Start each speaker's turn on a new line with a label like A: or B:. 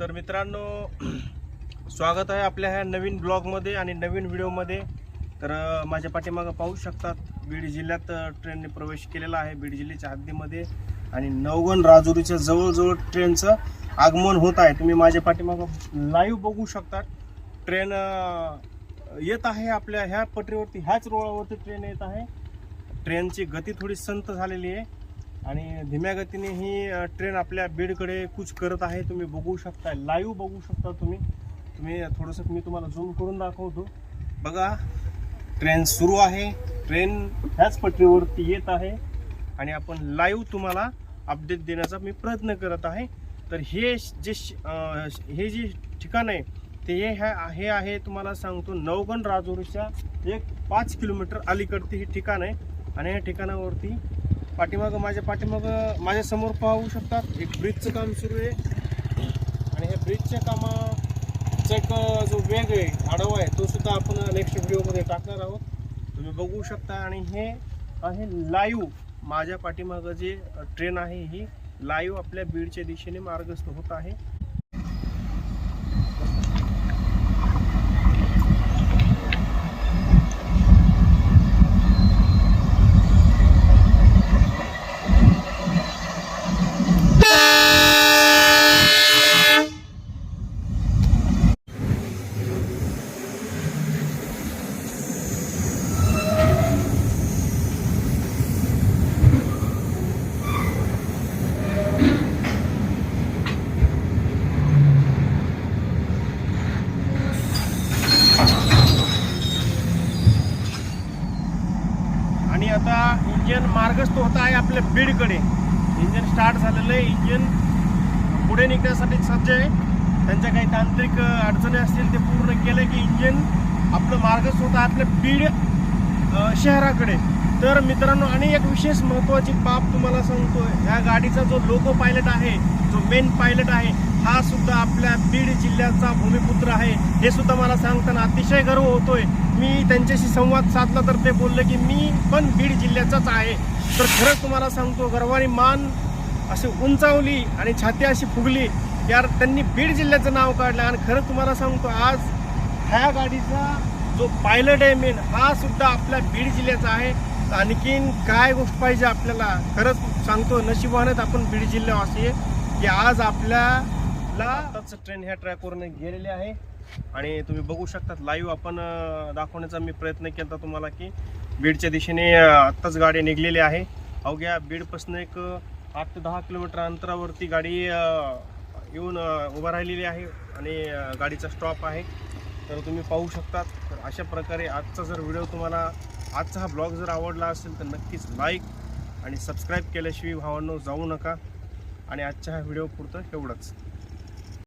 A: तर मित्रांनो स्वागत आहे आपल्या ह्या नवीन ब्लॉगमध्ये आणि नवीन व्हिडिओमध्ये. तर माझ्या पाठीमागं पाहू शकतात बीड जिल्ह्यात ट्रेनने प्रवेश केलेला आहे बीड जिल्ह्याच्या हद्दीमध्ये. आणि नवगण राजुरीच्या जवळजवळ ट्रेनचं आगमन होत आहे. तुम्ही माझ्या पाठीमागं लाईव्ह बघू शकता ट्रेन येत आहे आपल्या ह्या पटरीवरती ह्याच रोळावरती ट्रेन येत आहे. ट्रेनची गती थोडी संत झालेली आहे. आणि धीम्या गतीने ही ट्रेन आपल्या बीडकडे कूच करत आहे. तुम्ही बघू शकता लाईव्ह बघू शकता तुम्ही. तुम्ही थोडंसं मी तुम्हाला झूम करून दाखवतो. बघा ट्रेन सुरू आहे. ट्रेन ह्याच पटरीवरती येत आहे. आणि आपण लाईव्ह तुम्हाला अपडेट देण्याचा मी प्रयत्न करत आहे. तर हे जे श- हे जे ठिकाण आहे ते हे ह्या- हे आहे तुम्हाला सांगतो नवगण राजौरीच्या एक पाच किलोमीटर अलीकडते हे ठिकाण आहे. आणि या ठिकाणावरती पाठीमागं माझ्या पाठीमागं माझ्यासमोर पाहू शकतात. एक ब्रिजचं काम सुरू आहे. आणि ह्या ब्रिजच्या कामाचा एक जो वेग आहे आढावा आहे तो सुद्धा आपण नेक्स्ट व्हिडिओमध्ये टाकणार आहोत. तुम्ही बघू शकता. आणि हे आहे लाईव्ह माझ्या पाठीमागं जे ट्रेन आहे ही लाईव्ह आपल्या बीडच्या दिशेने मार्गस्थ होत आहे. आता इंजिन मार्गस्थ होत आहे आपल्या बीडकडे. इंजिन स्टार्ट झालेलं आहे. इंजिन पुढे निघण्यासाठी सज्ज आहे. त्यांच्या काही तांत्रिक अडचणी असतील ते पूर्ण केलं की इंजिन आपलं मार्गस्थ होत आपल्या बीड शहराकडे. तर मित्रांनो आणि एक विशेष महत्त्वाची बाब तुम्हाला सांगतो ह्या गाडीचा जो लोको पायलट आहे जो मेन पायलट आहे हा सुद्धा आपल्या बीड जिल्ह्याचा भूमिपुत्र आहे. हे सुद्धा मला सांगताना अतिशय गर्व होतोय. मी त्यांच्याशी संवाद साधला तर ते बोलले की मी पण बीड जिल्ह्याचाच आहे. तर खरंच तुम्हाला सांगतो गर्वाने मान अशी उंचावली आणि छाती अशी फुगली. यार त्यांनी बीड जिल्ह्याचं नाव काढलं आणि खरं तुम्हाला सांगतो आज ह्या गाडीचा जो पायलट आहे मेन हा सुद्धा आपल्या बीड जिल्ह्याचा आहे. आणखीन काय गोष्ट पाहिजे आपल्याला? खरंच सांगतो नशिबानेच आपण बीड जिल्ह्यावासी की आज आपल्याला ट्रेन ह्या ट्रॅकवरून गेलेली आहे. आणि तुम्ही बघू शकतात लाईव्ह आपण दाखवण्याचा मी प्रयत्न केला तुम्हाला की बीडच्या दिशेने आत्ताच गाडी निघलेली आहे. अवघ्या बीडपासून एक आठ ते दहा किलोमीटर अंतरावरती गाडी येऊन उभा राहिलेली आहे आणि गाडीचा स्टॉप आहे. तर तुम्ही पाहू शकतात. तर अशा प्रकारे आजचा जर व्हिडिओ तुम्हाला आजचा हा ब्लॉग जर आवडला असेल तर नक्कीच लाईक आणि सबस्क्राईब केल्याशिवाय भावांनो जाऊ नका. आणि आजच्या हा व्हिडिओ पुरतं एवढंच.